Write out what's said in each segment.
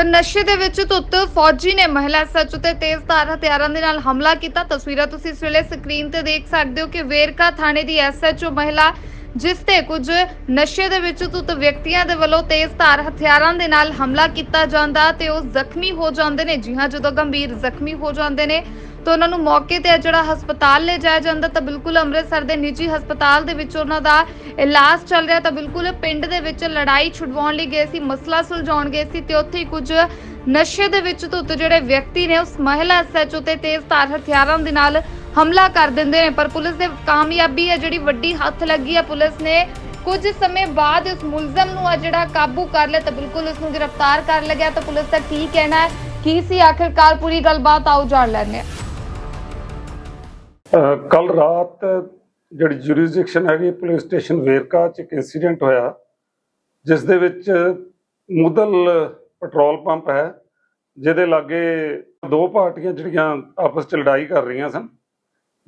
ਤਾਂ ਨਸ਼ੇ ਦੇ ਵਿੱਚ ਧੁੱਤ, ਫੌਜੀ ਨੇ ਮਹਿਲਾ ਸੱਚ ਉਤੇ ਤੇਜ਼ਧਾਰ ਹਥਿਆਰਾਂ ਦੇ ਨਾਲ ਹਮਲਾ ਕੀਤਾ। ਤਸਵੀਰਾਂ ਤੁਸੀਂ ਇਸ ਵੇਲੇ ਸਕਰੀਨ ਤੇ ਦੇਖ ਸਕਦੇ ਹੋ ਕਿ ਵੇਰਕਾ ਥਾਣੇ ਦੀ ਐਸਐਚਓ ਮਹਿਲਾ ਜਿਸ ਤੇ ਕੁਝ ਨਸ਼ੇ ਦੇ ਵਿੱਚ ਧੁੱਤ ਵਿਅਕਤੀਆਂ ਦੇ ਵੱਲੋਂ ਤੇਜ਼ਧਾਰ ਹਥਿਆਰਾਂ ਦੇ ਨਾਲ ਹਮਲਾ ਕੀਤਾ ਜਾਂਦਾ ਤੇ ਉਹ ਜ਼ਖਮੀ ਹੋ ਜਾਂਦੇ ਨੇ। ਜੀ ਹਾਂ, ਜਦੋਂ ਗੰਭੀਰ ਜ਼ਖਮੀ ਹੋ ਜਾਂਦੇ ਨੇ, ਤਾਂ ਉਹਨਾਂ ਨੂੰ ਮੌਕੇ ਤੇ ਜਿਹੜਾ ਹਸਪਤਾਲ ਲੈ ਜਾਇਆ ਜਾਂਦਾ, ਤਾਂ ਬਿਲਕੁਲ ਅੰਮ੍ਰਿਤਸਰ ਦੇ ਨਿੱਜੀ ਹਸਪਤਾਲ ਦੇ ਵਿੱਚ ਉਹਨਾਂ ਦਾ ਇਲਾਜ ਚੱਲ ਰਿਹਾ, ਤਾਂ ਬਿਲਕੁਲ ਪਿੰਡ ਦੇ ਵਿੱਚ ਲੜਾਈ ਛੁਡਵਾਉਣ ਲਈ ਗਏ ਸੀ, ਮਸਲਾ ਸੁਲਝਾਉਣ ਗਏ ਸੀ ਤੇ ਉੱਥੇ ਹੀ ਕੁਝ ਨਸ਼ੇ ਦੇ ਵਿੱਚ ਧੁੱਤ ਜਿਹੜੇ ਵਿਅਕਤੀ ਨੇ, ਉਸ ਮਹਿਲਾ ਐਸਐਚਓ ਤੇ ਤੇਜ਼ ਧਾਰ ਹਥਿਆਰਾਂ ਦੇ ਨਾਲ ਹਮਲਾ ਕਰ ਦਿੰਦੇ ਨੇ, ਪਰ ਪੁਲਿਸ ਦੇ ਕਾਮਯਾਬੀ ਹੈ, ਜਿਹੜੀ ਵੱਡੀ ਹੱਥ ਲੱਗੀ ਹੈ ਪੁਲਿਸ ਨੇ। ਕੁਝ ਸਮੇਂ ਬਾਅਦ ਉਸ ਮੁਲਜ਼ਮ ਨੂੰ ਆ ਜਿਹੜਾ ਕਾਬੂ ਕਰ ਲਿਆ, ਤਾਂ ਬਿਲਕੁਲ ਉਸ ਨੂੰ ਗ੍ਰਿਫਤਾਰ ਕਰ ਲਿਆ ਤਾਂ ਪੁਲਿਸ ਦਾ ਕੀ ਕਹਿਣਾ ਹੈ? ਕੀ ਸੀ ਆਖਿਰਕਾਰ? ਪੂਰੀ ਗੱਲਬਾਤ ਆਓ, ਜਾਣ ਲੈਂਦੇ ਕੱਲ ਰਾਤ ਜਿਹੜੀ ਜੁਰਿਸਡਿਕਸ਼ਨ ਹੈਗੀ ਪੁਲਿਸ ਸਟੇਸ਼ਨ ਵੇਰਕਾ ਚ ਇੱਕ ਇਨਸੀਡੈਂਟ ਹੋਇਆ, ਜਿਸ ਦੇ ਵਿੱਚ ਮੁਦਲ ਪੈਟਰੋਲ ਪੰਪ ਹੈ, ਜਿਹਦੇ ਲਾਗੇ ਦੋ ਪਾਰਟੀਆਂ ਜਿਹੜੀਆਂ ਆਪਸ ਚ ਲੜਾਈ ਕਰ ਰਹੀਆਂ ਸਨ।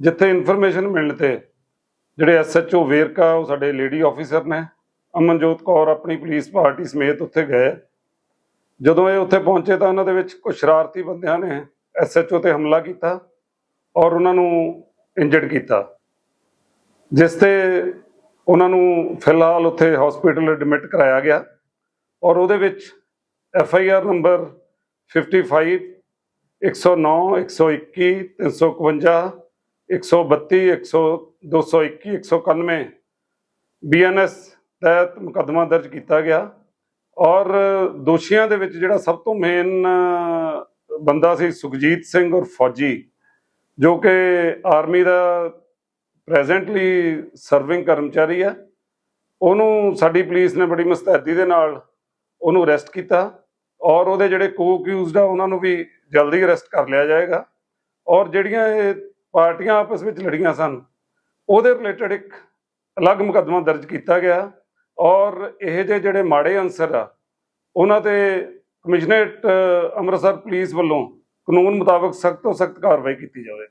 ਜਿੱਥੇ ਇਨਫੋਰਮੇਸ਼ਨ ਮਿਲਣ ਤੇ ਜਿਹੜੇ ਐਸਐਚਓ ਵੇਰਕਾ, ਉਹ ਸਾਡੇ ਲੇਡੀ ਆਫੀਸਰ ਨੇ, ਅਮਨਜੋਤ ਕੌਰ ਆਪਣੀ ਪੁਲਿਸ ਪਾਰਟੀ ਸਮੇਤ ਉੱਥੇ ਗਏ। ਜਦੋਂ ਇਹ ਉੱਥੇ ਪਹੁੰਚੇ ਤਾਂ ਉਹਨਾਂ ਦੇ ਵਿੱਚ ਕੁਝ ਸ਼ਰਾਰਤੀ ਬੰਦਿਆਂ ਨੇ ਐਸਐਚਓ ਤੇ ਹਮਲਾ ਕੀਤਾ ਔਰ ਉਹਨਾਂ ਨੂੰ ਇੰਜਰਡ ਕੀਤਾ, ਜਿਸ ਤੇ ਉਹਨਾਂ ਨੂੰ ਫਿਲਹਾਲ ਉੱਥੇ ਹਸਪੀਟਲ ਐਡਮਿਟ ਕਰਾਇਆ ਗਿਆ ਔਰ ਉਹਦੇ ਵਿੱਚ F I R number 55 109 121 351 132 100 221 191 BNS ਤਹਿਤ ਮੁਕੱਦਮਾ ਦਰਜ ਕੀਤਾ ਗਿਆ ਔਰ ਦੋਸ਼ੀਆਂ ਦੇ ਵਿੱਚ ਜਿਹੜਾ ਸਭ ਤੋਂ ਮੇਨ ਬੰਦਾ ਸੀ ਸੁਖਜੀਤ ਸਿੰਘ ਔਰ ਫੌਜੀ, ਜੋ ਕਿ ਆਰਮੀ ਦਾ ਪ੍ਰੈਜ਼ੈਂਟਲੀ ਸਰਵਿੰਗ ਕਰਮਚਾਰੀ ਹੈ। ਉਹਨੂੰ ਸਾਡੀ ਪੁਲਿਸ ਨੇ ਬੜੀ ਮੁਸਤੈਦੀ ਦੇ ਨਾਲ ਉਹਨੂੰ ਅਰੈਸਟ ਕੀਤਾ ਔਰ ਉਹਦੇ ਜਿਹੜੇ ਕੋ-ਅਕਿਊਜ਼ਡ ਆ, ਉਹਨਾਂ ਨੂੰ ਵੀ ਜਲਦੀ ਅਰੈਸਟ ਕਰ ਲਿਆ ਜਾਏਗਾ। ਔਰ ਜਿਹੜੀਆਂ ਇਹ ਪਾਰਟੀਆਂ ਆਪਸ ਵਿੱਚ ਲੜੀਆਂ ਸਨ। ਉਹਦੇ ਰਿਲੇਟਡ ਇੱਕ ਅਲੱਗ ਮੁਕੱਦਮਾ ਦਰਜ ਕੀਤਾ ਗਿਆ ਔਰ ਇਹ ਜਿਹੇ ਜਿਹੜੇ ਮਾੜੇ ਅਨਸਰ ਆ, ਉਹਨਾਂ ਤੇ ਕਮਿਸ਼ਨਰੇਟ ਅੰਮ੍ਰਿਤਸਰ ਪੁਲਿਸ ਵੱਲੋਂ ਕਾਨੂੰਨ ਮੁਤਾਬਕ ਸਖਤ ਤੋਂ ਸਖਤ ਕਾਰਵਾਈ ਕੀਤੀ ਜਾਵੇ।